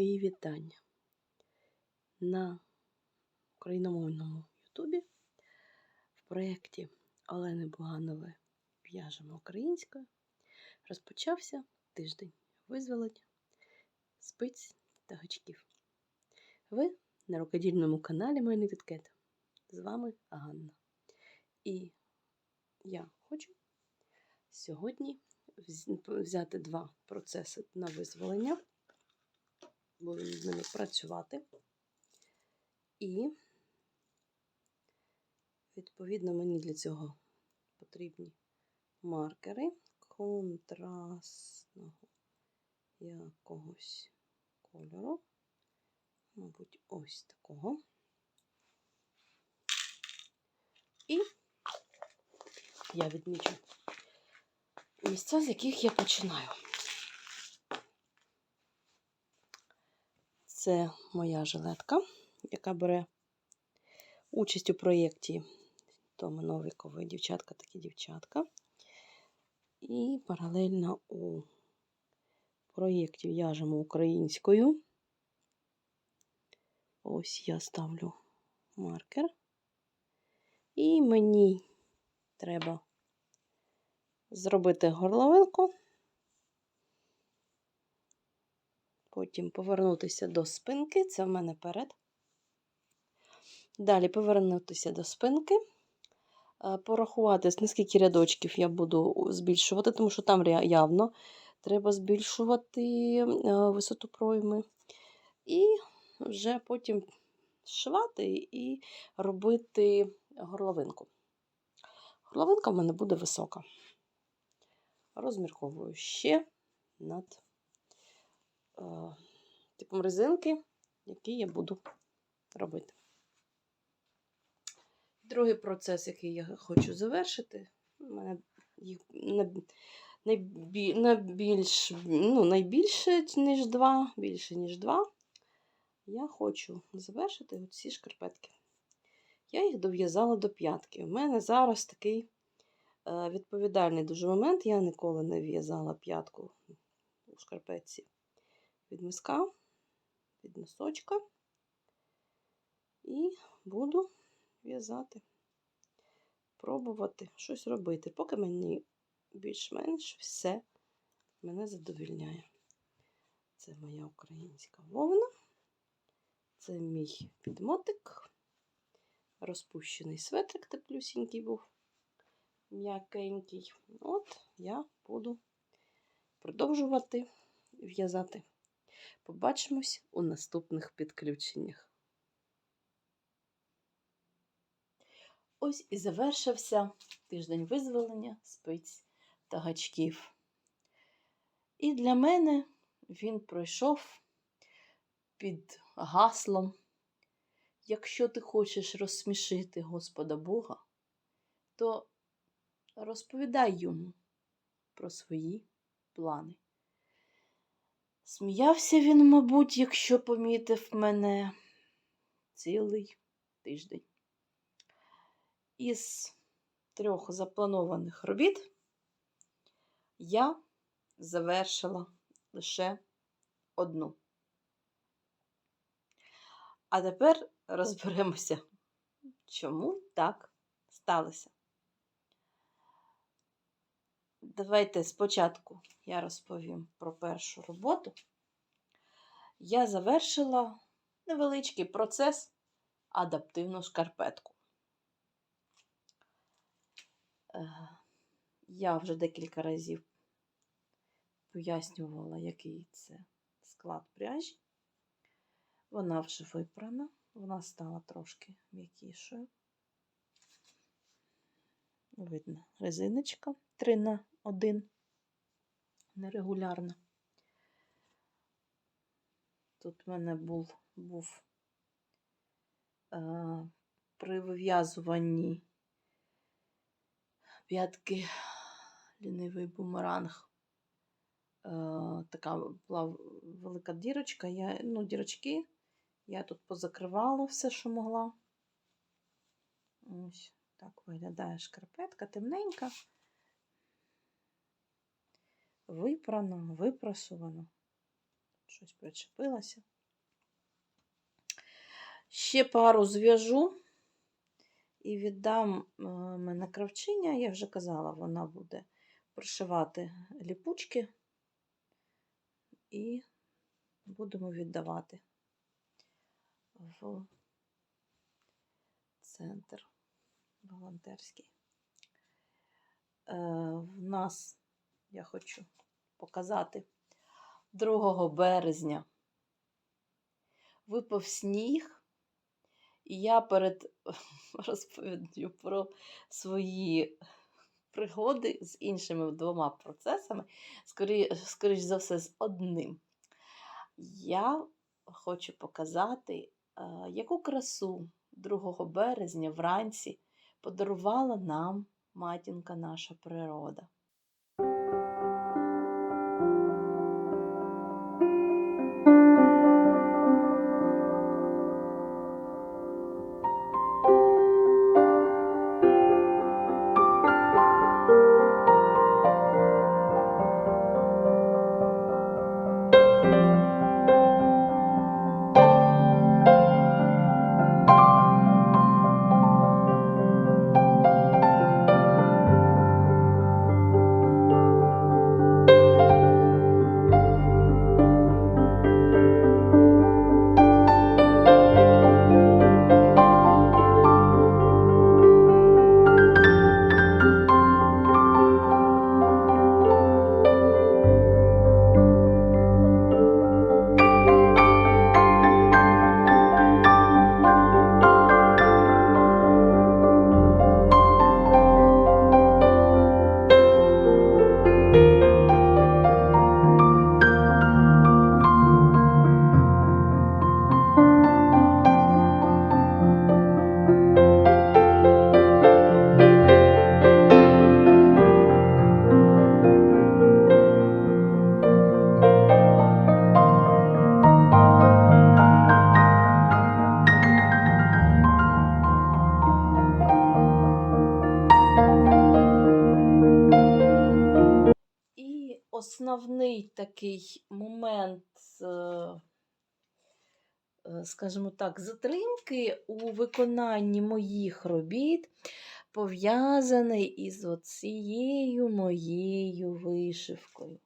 Мої вітання на україномовному Ютубі в проєкті Олени Буганової В'яжемо українською розпочався тиждень визволення спиць та гачків. Ви на рукодільному каналі Майний Титкет. З вами Ганна. І я хочу сьогодні взяти два процеси на визволення будемо з ними працювати. І, відповідно, мені для цього потрібні маркери контрастного якогось кольору. Мабуть, ось такого. І я відмічу місця, з яких я починаю. Це моя жилетка, яка бере участь у проєкті Томи Новікової дівчатка такі дівчатка. І паралельно у проєкті в'яжемо українською. Ось я ставлю маркер. І мені треба зробити горловинку. Потім повернутися до спинки, це в мене перед. Далі повернутися до спинки, е, порахувати, наскільки рядочків я буду збільшувати, тому що там явно треба збільшувати е, висоту пройми. І вже потім шивати і робити горловинку. Горловинка в мене буде висока. Розмірковую ще над типом резинки, які я буду робити. Другий процес, який я хочу завершити, у мене їх на, найбі, на ну, найбільше, ніж два, більше, ніж два. Я хочу завершити ці шкарпетки. Я їх дов'язала до п'ятки. У мене зараз такий е, відповідальний дуже момент. Я ніколи не в'язала п'ятку у шкарпетці від миска, від носочка. І буду в'язати, пробувати щось робити, поки мені більш-менш все мене задовільняє. Це моя українська вовна, це мій підмотик, розпущений светрик теплюсінький був, м'якенький. От я буду продовжувати в'язати. Побачимось у наступних підключеннях. Ось і завершився тиждень визволення спиць та гачків. І для мене він пройшов під гаслом. Якщо ти хочеш розсмішити Господа Бога, то розповідай йому про свої плани. Сміявся він, мабуть, якщо помітив мене цілий тиждень. Із трьох запланованих робіт я завершила лише одну. А тепер розберемося, чому так сталося. Давайте спочатку я розповім про першу роботу. Я завершила невеличкий процес адаптивну шкарпетку. Е, Я вже декілька разів пояснювала, який це склад пряжі. Вона вже випрана, вона стала трошки м'якішою. Видно, резиночка 3 на 1 нерегулярна. Тут в мене був, був е, при вив'язуванні п'ятки лінивий бумеранг. Е, така була велика дірочка. Я, ну, дірочки. Я тут позакривала все, що могла. Ось так виглядає шкарпетка, темненька. Випрана, випрасувана. щось причепилося. Ще пару зв'яжу і віддам е, мене кравчиня. Я вже казала, вона буде пришивати ліпучки і будемо віддавати в центр волонтерський. Е, в нас, я хочу показати, 2 березня випав сніг, і я перед розповіддю про свої пригоди з іншими двома процесами, скорі, скоріш за все, з одним. Я хочу показати, е, яку красу 2 березня вранці подарувала нам матінка наша природа. Основний такий момент, е, е, скажімо так, затримки у виконанні моїх робіт пов'язаний із оцією моєю вишивкою.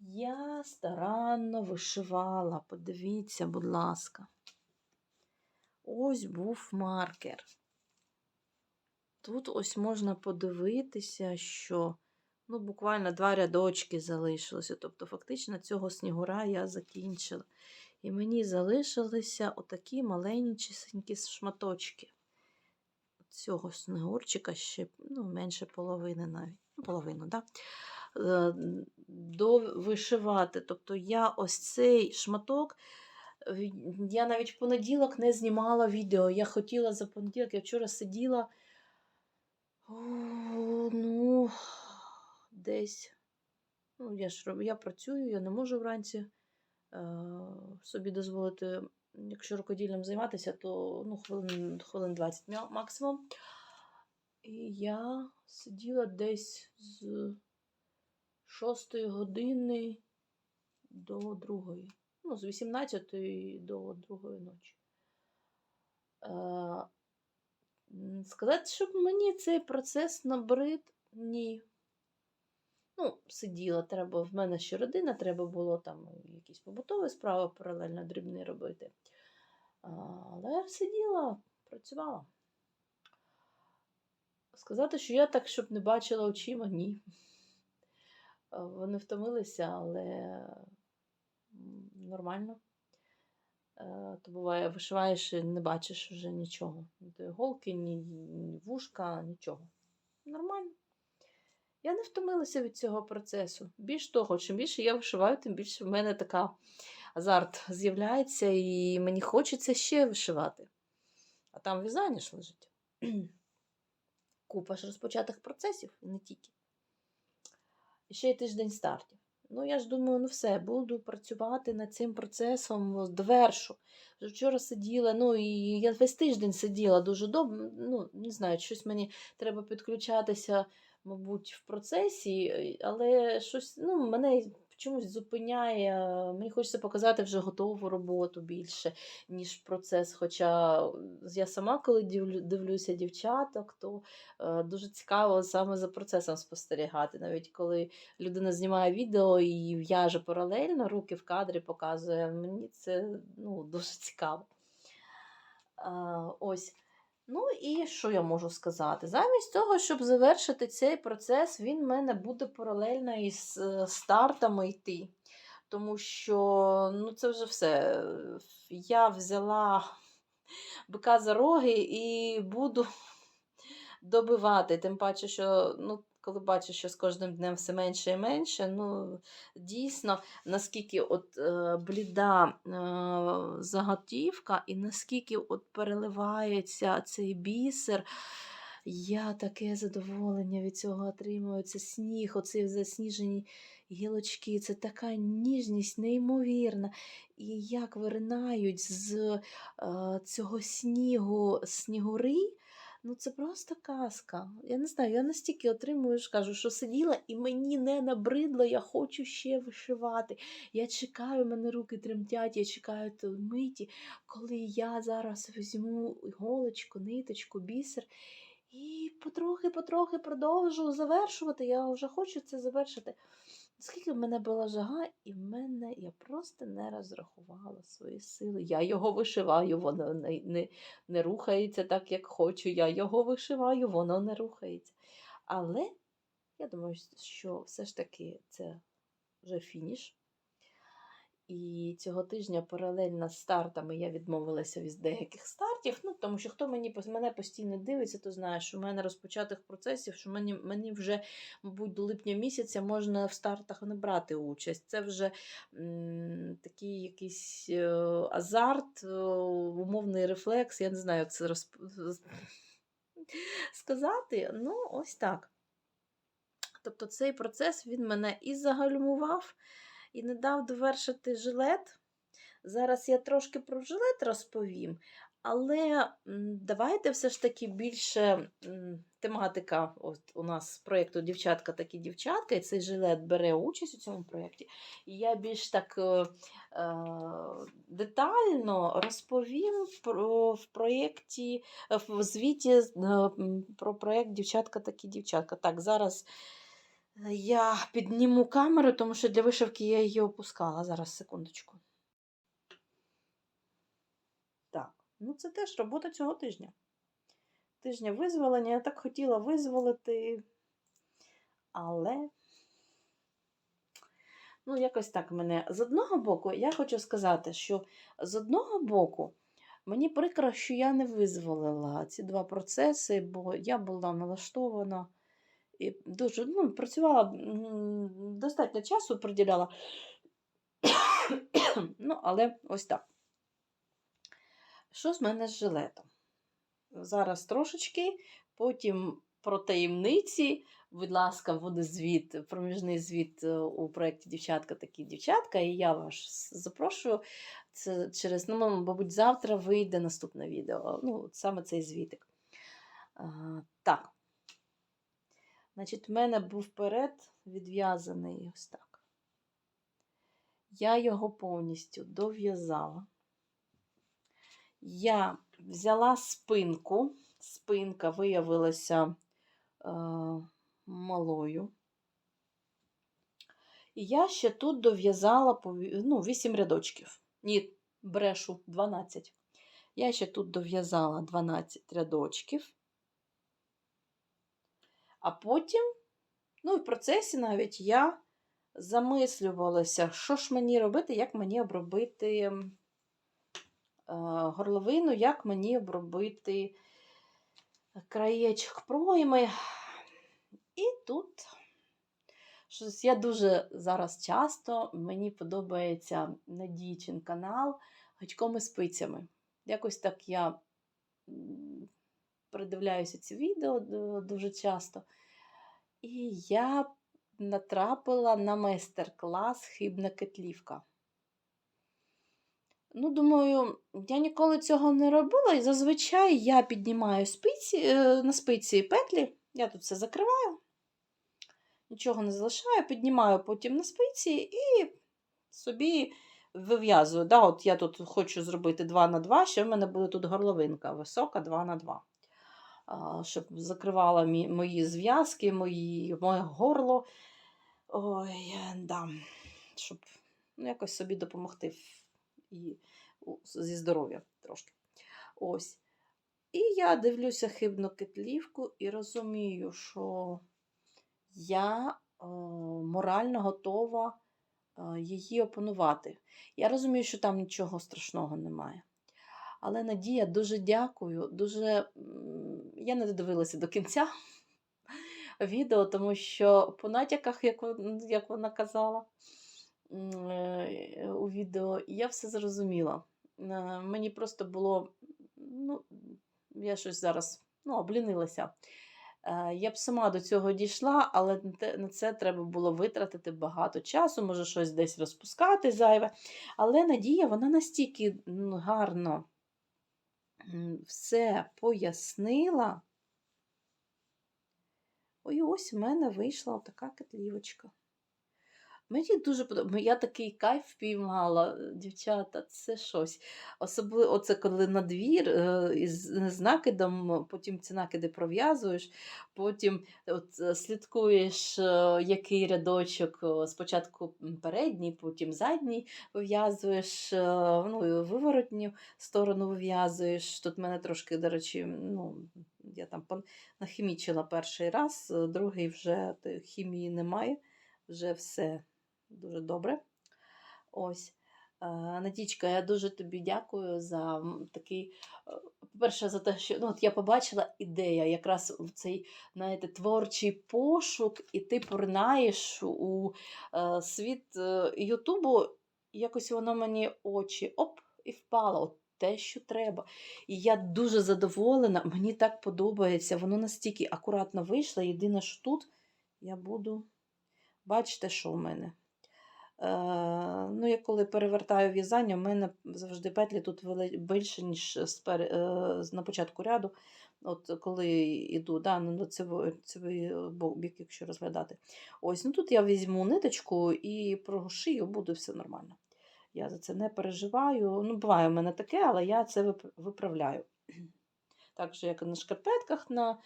Я старанно вишивала, подивіться, будь ласка. Ось був маркер. Тут ось можна подивитися, що ну, буквально два рядочки залишилося. Тобто, фактично, цього снігура я закінчила. І мені залишилися отакі маленькі шматочки. Цього снігурчика ще ну, менше половини навіть. Ну, половину. Да? Довишивати. Тобто, я ось цей шматок. Я навіть в понеділок не знімала відео. Я хотіла за понеділок, я вчора сиділа. О, ну, десь. Ну, я ж я працюю, я не можу вранці е, собі дозволити, якщо рукоділлям займатися, то ну, хвилин, хвилин 20 максимум. І я сиділа десь з 6 години до 2. Ну, з 18 до 2 ночі. Е, сказати, щоб мені цей процес набрид, ні. Ну, сиділа, треба, в мене ще родина, треба було там якісь побутові справи паралельно дрібні робити. Але я сиділа, працювала. Сказати, що я так, щоб не бачила очима, ні. Вони втомилися, але нормально. То буває, вишиваєш і не бачиш вже нічого. Ні ні, ні вушка, нічого. Нормально. Я не втомилася від цього процесу. Більш того, чим більше я вишиваю, тим більше в мене така азарт з'являється, і мені хочеться ще вишивати. А там в'язання ж лежить. Купа ж розпочатих процесів, не тільки. І ще й тиждень стартів. Ну, я ж думаю, ну все, буду працювати над цим процесом довершу. Вчора сиділа, ну і я весь тиждень сиділа дуже добре. Ну, не знаю, щось мені треба підключатися, мабуть, в процесі, але щось, ну, мене чомусь зупиняє. Мені хочеться показати вже готову роботу більше, ніж процес. Хоча я сама, коли дивлюся дівчаток, то е, дуже цікаво саме за процесом спостерігати. Навіть коли людина знімає відео і в'яже паралельно, руки в кадрі показує, мені це ну, дуже цікаво. Ось. Ну і що я можу сказати? Замість того, щоб завершити цей процес, він в мене буде паралельно із е, стартами йти. Тому що ну, це вже все. Я взяла бика за роги і буду добивати. Тим паче, що ну, коли бачу, що з кожним днем все менше і менше, ну дійсно, наскільки от е, бліда е, заготівка, і наскільки от переливається цей бісер. Я таке задоволення від цього отримую. Це сніг, оці засніжені гілочки, це така ніжність, неймовірна. І як виринають з е, цього снігу снігури. Ну, це просто казка. Я не знаю, я настільки отримую, ж кажу, що сиділа і мені не набридло, я хочу ще вишивати. Я чекаю, мене руки тремтять, я чекаю тої миті, коли я зараз візьму іголочку, ниточку, бісер. І потрохи-потрохи продовжу завершувати. Я вже хочу це завершити. Скільки в мене була жага, і в мене я просто не розрахувала свої сили. Я його вишиваю, воно не, не, не рухається так, як хочу. Я його вишиваю, воно не рухається. Але я думаю, що все ж таки це вже фініш. І цього тижня паралельно з стартами я відмовилася від деяких стартів. Ну, тому що хто мені мене постійно дивиться, то знає, що в мене розпочатих процесів, що мені, мені вже, мабуть, до липня місяця можна в стартах не брати участь. Це вже м, такий якийсь е, азарт, е, умовний рефлекс. Я не знаю, як це розп... сказати. Ну, ось так. Тобто цей процес він мене і загальмував і не дав довершити жилет. Зараз я трошки про жилет розповім, але давайте все ж таки більше тематика от у нас проєкту Дівчатка такі дівчатка, і цей жилет бере участь у цьому проєкті. І я більш так е, е, детально розповім про, в проєкті, в звіті е, про проєкт Дівчатка такі дівчатка. Так, зараз. Я підніму камеру, тому що для вишивки я її опускала. Зараз, секундочку. Так, ну це теж робота цього тижня. Тижня визволення. Я так хотіла визволити, але. Ну, якось так мене. З одного боку, я хочу сказати, що з одного боку, мені прикро, що я не визволила ці два процеси, бо я була налаштована і дуже ну, працювала достатньо часу приділяла. ну, але ось так. Що з мене з жилетом? Зараз трошечки, потім про таємниці. Будь ласка, буде звіт, проміжний звіт е, у проєкті Дівчатка такі дівчатка, і я вас запрошую. Це через, ну, мабуть, завтра вийде наступне відео. Ну, саме цей звітик. А, так. Значить, в мене був перед відв'язаний ось так. Я його повністю дов'язала. Я взяла спинку, спинка виявилася е, малою. І я ще тут дов'язала ну, 8 рядочків. Ні, брешу 12. Я ще тут дов'язала 12 рядочків. А потім, ну, в процесі навіть я замислювалася, що ж мені робити, як мені обробити е, горловину, як мені обробити краєчок пройми. І тут щось я дуже зараз часто, мені подобається Надійчин канал гачком і спицями. Якось так я придивляюся ці відео дуже часто. І я натрапила на майстер-клас Хибна кетлівка. Ну, думаю, я ніколи цього не робила, і зазвичай я піднімаю спиці, на спиці петлі, я тут все закриваю. нічого не залишаю, піднімаю потім на спиці і собі вив'язую. Да, от я тут хочу зробити 2 на 2, ще в мене буде тут горловинка висока 2 на 2. А, щоб закривала мої зв'язки, мої, моє горло. Ой, да. Щоб ну, якось собі допомогти і зі здоров'я трошки. Ось. І я дивлюся хибну кетлівку і розумію, що я е, морально готова е, її опанувати. Я розумію, що там нічого страшного немає. Але Надія, дуже дякую. Дуже... Я не додивилася до кінця відео, тому що по натяках, як, вона казала е, у відео, я все зрозуміла. Е, Мені просто було, ну, я щось зараз ну, облінилася. Е, Я б сама до цього дійшла, але на це треба було витратити багато часу, може щось десь розпускати зайве. Але Надія, вона настільки гарно все пояснила. Ой, ось у мене вийшла така кетлівочка. Мені дуже подобається. Я такий кайф впіймала, е, дівчата, це щось. Особливо оце коли на двір е, із накидом, потім ці накиди пров'язуєш, потім от, е, слідкуєш, е, який рядочок е, спочатку передній, потім задній вив'язуєш, е, ну, виворотню сторону вив'язуєш. Тут мене трошки, до речі, ну, я там нахімічила перший раз, е, другий вже е, хімії немає, вже все дуже добре. Ось. Е, Надічка, я дуже тобі дякую за такий, е, по-перше, за те, що ну, от я побачила ідея, якраз в цей знаєте, творчий пошук, і ти поринаєш у е, світ е, Ютубу, якось воно мені очі оп, і впало. От те, що треба. І я дуже задоволена, мені так подобається, воно настільки акуратно вийшло. Єдине, що тут я буду. Бачите, що в мене. Е, ну, я коли перевертаю в'язання, в мене завжди петлі тут більше, ніж е, на початку ряду. От коли йду, да, ну, на цивий бік, якщо розглядати. Ось, ну тут я візьму ниточку і прошию, буде все нормально. Я за це не переживаю. Ну, буває в мене таке, але я це виправляю. Так же, як на шкарпетках, на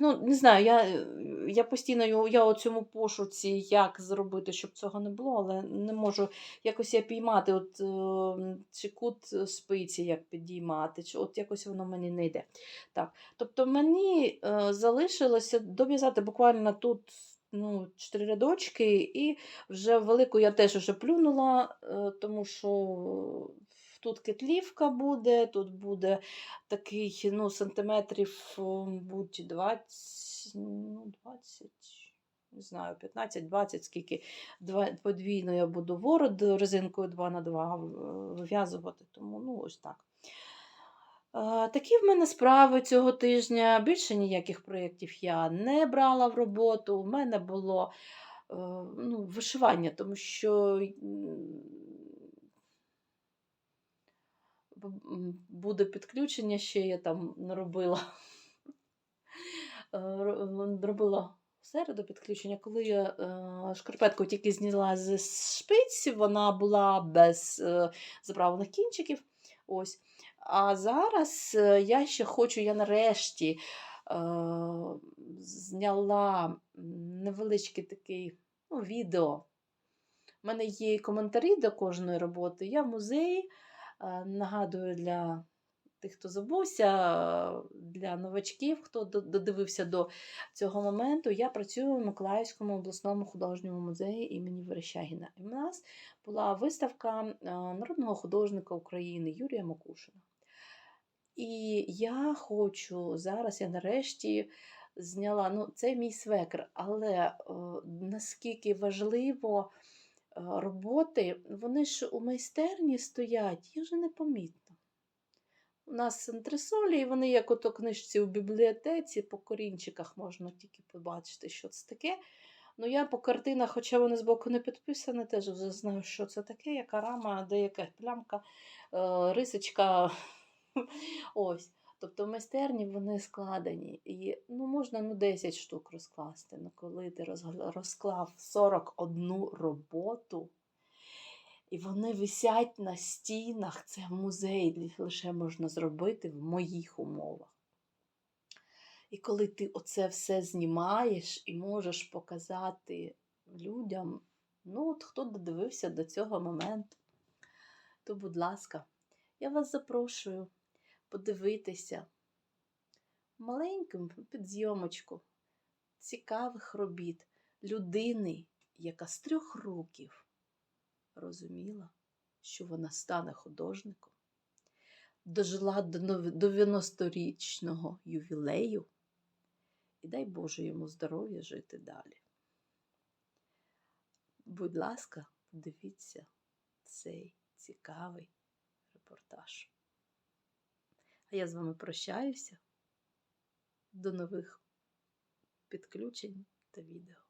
ну, не знаю, я, е, я постійно я у цьому пошуці, як зробити, щоб цього не було, але не можу якось я піймати, от, е, чи кут спиці як підіймати, чи от якось воно мені не йде. Так, тобто мені е, залишилося дов'язати буквально тут ну, чотири рядочки, і вже велику я теж вже плюнула, е, тому що тут кетлівка буде, тут буде такий ну, сантиметрів, будь 20, ну, 20, не знаю, 15-20, скільки подвійно я буду ворот резинкою 2 на 2 вив'язувати. Тому ну, ось так. Такі в мене справи цього тижня. Більше ніяких проєктів я не брала в роботу. У мене було е, ну, вишивання, тому що м, б- м, буде підключення ще я там робила. Е, Робила в середу підключення, коли я е, шкарпетку тільки зняла з шпиць, вона була без е, заправлених кінчиків. Ось. А зараз я ще хочу, я нарешті зняла невеличкий такий ну, відео. У мене є коментарі до кожної роботи. Я. Е, Нагадую для тих, хто забувся, е, для новачків, хто додивився до цього моменту, я працюю в Миколаївському обласному художньому музеї імені Верещагіна. І в нас була виставка е, народного художника України Юрія Макушина. І я хочу зараз, я нарешті зняла, ну, це мій свекр, але е, наскільки важливо е, роботи, вони ж у майстерні стоять, їх же непомітно. У нас антресолі, і вони, як ото книжці у бібліотеці, по корінчиках можна тільки побачити, що це таке. Ну, я по картинах, хоча вони збоку не підписані, теж вже знаю, що це таке, яка рама, де яка плямка, е, рисочка. Ось. Тобто майстерні вони складені. І ну, можна ну, 10 штук розкласти. Ну, коли ти розклав 41 роботу, і вони висять на стінах, це музей лише можна зробити в моїх умовах. І коли ти оце все знімаєш і можеш показати людям, ну, от хто додивився до цього моменту, то, будь ласка, я вас запрошую подивитися маленьку підзйомочку цікавих робіт людини, яка з трьох років розуміла, що вона стане художником, дожила до до 90-річного ювілею, і дай Боже йому здоров'я жити далі. Будь ласка, подивіться цей цікавий репортаж. А я з вами прощаюся. До нових підключень та відео.